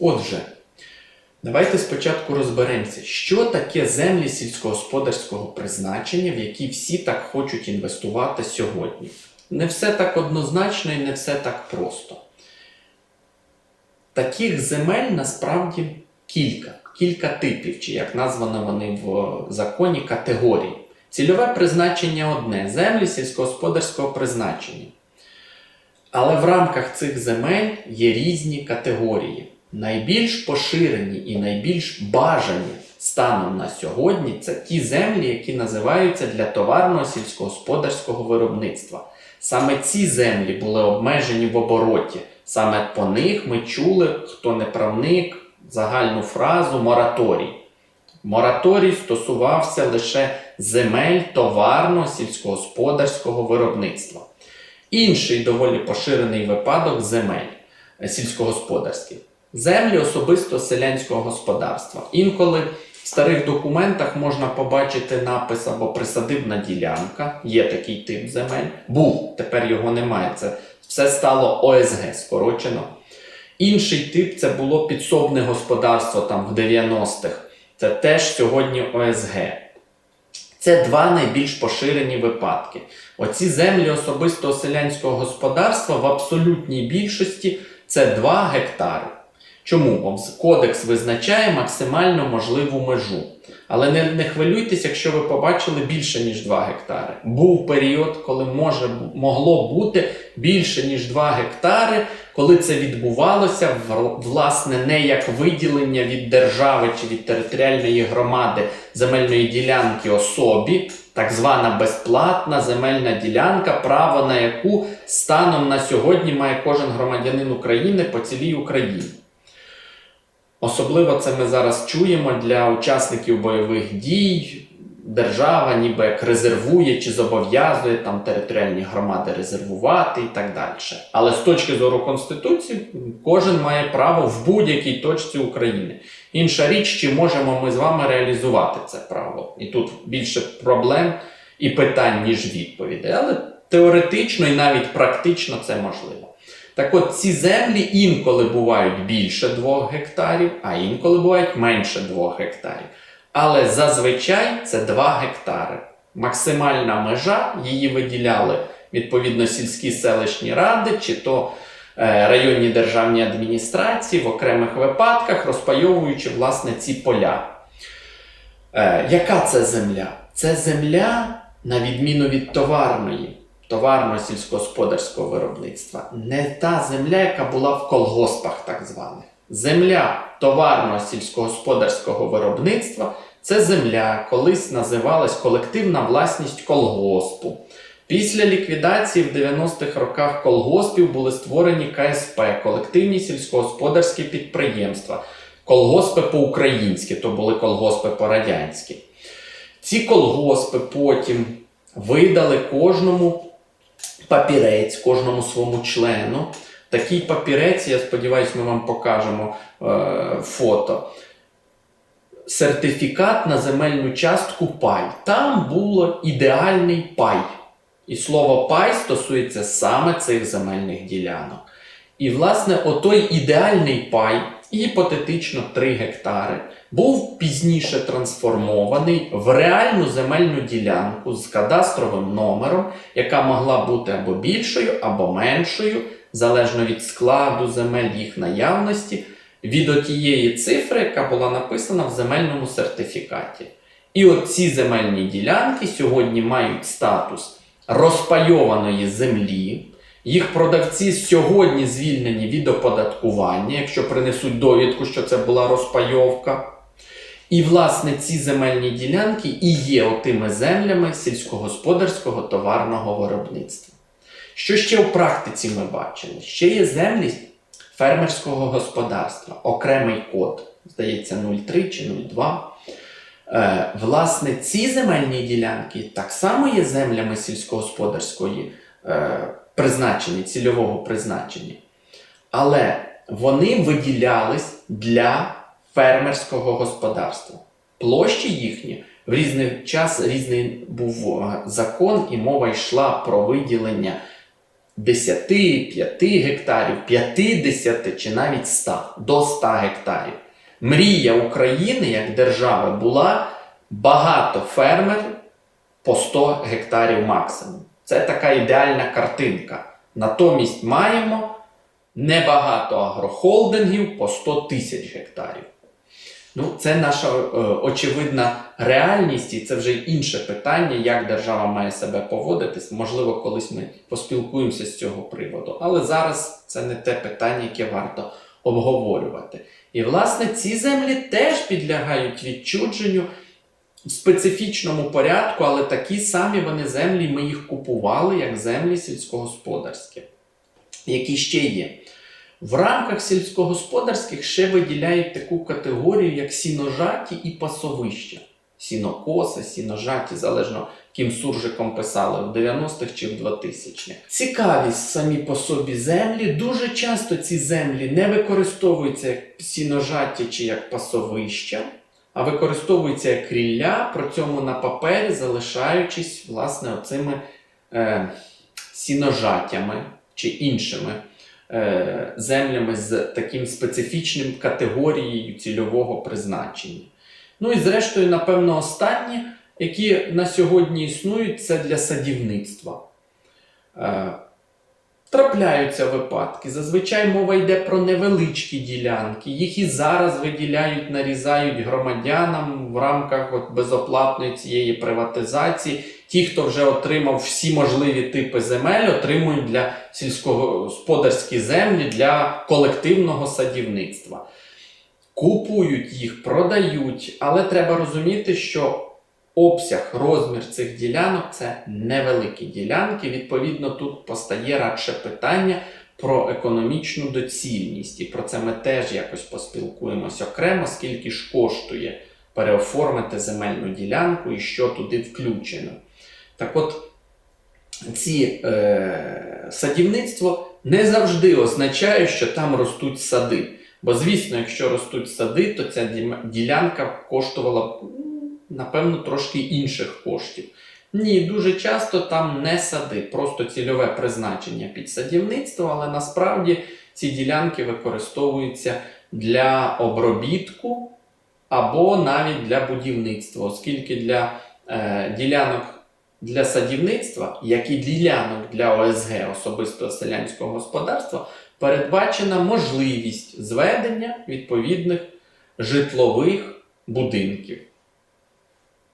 Отже, давайте спочатку розберемося, що таке землі сільськогосподарського призначення, в які всі так хочуть інвестувати сьогодні. Не все так однозначно і не все так просто. Таких земель насправді кілька, кілька типів, чи як названо вони в законі категорії. Цільове призначення одне землі сільськогосподарського призначення. Але в рамках цих земель є різні категорії. Найбільш поширені і найбільш бажані станом на сьогодні це ті землі, які називаються для товарного сільськогосподарського виробництва. Саме ці землі були обмежені в обороті. Саме по них ми чули, хто не правник, загальну фразу мораторій. Мораторій стосувався лише земель товарного сільськогосподарського виробництва. Інший доволі поширений випадок земель сільськогосподарських. Землі особисто селянського господарства. Інколи в старих документах можна побачити напис або присадибна ділянка, є такий тип земель. Був, тепер його немає. Це все стало ОСГ скорочено. Інший тип це було підсобне господарство там в 90-х. Це теж сьогодні ОСГ. Це два найбільш поширені випадки. Оці землі особистого селянського господарства в абсолютній більшості це 2 гектари. Чому? Кодекс визначає максимально можливу межу. Але не, не хвилюйтесь, якщо ви побачили більше, ніж 2 гектари. Був період, коли може, могло бути більше, ніж 2 гектари, коли це відбувалося власне не як виділення від держави чи від територіальної громади земельної ділянки особі, так звана безплатна земельна ділянка, право на яку станом на сьогодні має кожен громадянин України по цілій Україні. Особливо це ми зараз чуємо для учасників бойових дій. Держава ніби як резервує чи зобов'язує там територіальні громади резервувати і так далі. Але з точки зору Конституції, кожен має право в будь-якій точці України. Інша річ, чи можемо ми з вами реалізувати це право. І тут більше проблем і питань, ніж відповідей. Але теоретично і навіть практично це можливо. Так от ці землі інколи бувають більше 2 гектарів, а інколи бувають менше 2 гектарів. Але зазвичай це 2 гектари. Максимальна межа її виділяли відповідно сільські селищні ради чи то е, районні державні адміністрації в окремих випадках, розпайовуючи власне ці поля. Е, яка це земля? Це земля, на відміну від товарної, товарного сільськогосподарського виробництва, не та земля, яка була в колгоспах, так званих. Земля товарного сільськогосподарського виробництва це земля, колись називалась колективна власність колгоспу. Після ліквідації в 90-х роках колгоспів були створені КСП колективні сільськогосподарські підприємства. Колгоспи по-українськи, то були колгоспи по-радянськи. Ці колгоспи потім видали кожному папірець, кожному своєму члену. Такий папірець, я сподіваюся, ми вам покажемо е, фото. Сертифікат на земельну частку пай. Там було ідеальний пай. І слово пай стосується саме цих земельних ділянок. І, власне, отой ідеальний пай, гіпотетично 3 гектари, був пізніше трансформований в реальну земельну ділянку з кадастровим номером, яка могла бути або більшою, або меншою, залежно від складу земель їх наявності, від отієї цифри, яка була написана в земельному сертифікаті. І от ці земельні ділянки сьогодні мають статус розпайованої землі. Їх продавці сьогодні звільнені від оподаткування, якщо принесуть довідку, що це була розпайовка. І, власне, ці земельні ділянки і є отими землями сільськогосподарського товарного виробництва. Що ще в практиці ми бачили? Ще є землі фермерського господарства, окремий код, здається, 03 чи 02. Е, власне, ці земельні ділянки так само є землями сільськогосподарської е, призначення, цільового призначення. Але вони виділялись для фермерського господарства. Площі їхні в різний час різний був е, закон, і мова йшла про виділення 10, 5 гектарів, 50 чи навіть 100, до 100 гектарів. Мрія України як держави була багато фермерів по 100 гектарів максимум. Це така ідеальна картинка. Натомість маємо небагато агрохолдингів по 100 тисяч гектарів. Ну, це наша е, очевидна реальність, і це вже інше питання, як держава має себе поводитись. Можливо, колись ми поспілкуємося з цього приводу. Але зараз це не те питання, яке варто обговорювати. І, власне, ці землі теж підлягають відчудженню в специфічному порядку, але такі самі вони землі, ми їх купували як землі сільськогосподарські, які ще є. В рамках сільськогосподарських ще виділяють таку категорію, як сіножаті і пасовища. Сінокоси, сіножаті, залежно ким суржиком писали, в 90-х чи в 2000-х. Цікавість самі по собі землі. Дуже часто ці землі не використовуються як сіножаті чи як пасовища, а використовуються як рілля, при цьому на папері залишаючись власне оцими е, сіножаттями чи іншими землями з таким специфічним категорією цільового призначення. Ну і зрештою, напевно, останні, які на сьогодні існують, це для садівництва. Е, Трапляються випадки. Зазвичай мова йде про невеличкі ділянки. Їх і зараз виділяють, нарізають громадянам в рамках от безоплатної цієї приватизації. Ті, хто вже отримав всі можливі типи земель, отримують для сільськогосподарські землі для колективного садівництва. Купують їх, продають, але треба розуміти, що обсяг, розмір цих ділянок це невеликі ділянки. Відповідно, тут постає радше питання про економічну доцільність. І про це ми теж якось поспілкуємось окремо, скільки ж коштує переоформити земельну ділянку і що туди включено. Так от, ці е, садівництво не завжди означає, що там ростуть сади. Бо, звісно, якщо ростуть сади, то ця ділянка коштувала напевно, трошки інших коштів. Ні, дуже часто там не сади, просто цільове призначення під садівництво, але насправді ці ділянки використовуються для обробітку або навіть для будівництва, оскільки для е, ділянок для садівництва, як і ділянок для ОСГ особистого селянського господарства, передбачена можливість зведення відповідних житлових будинків.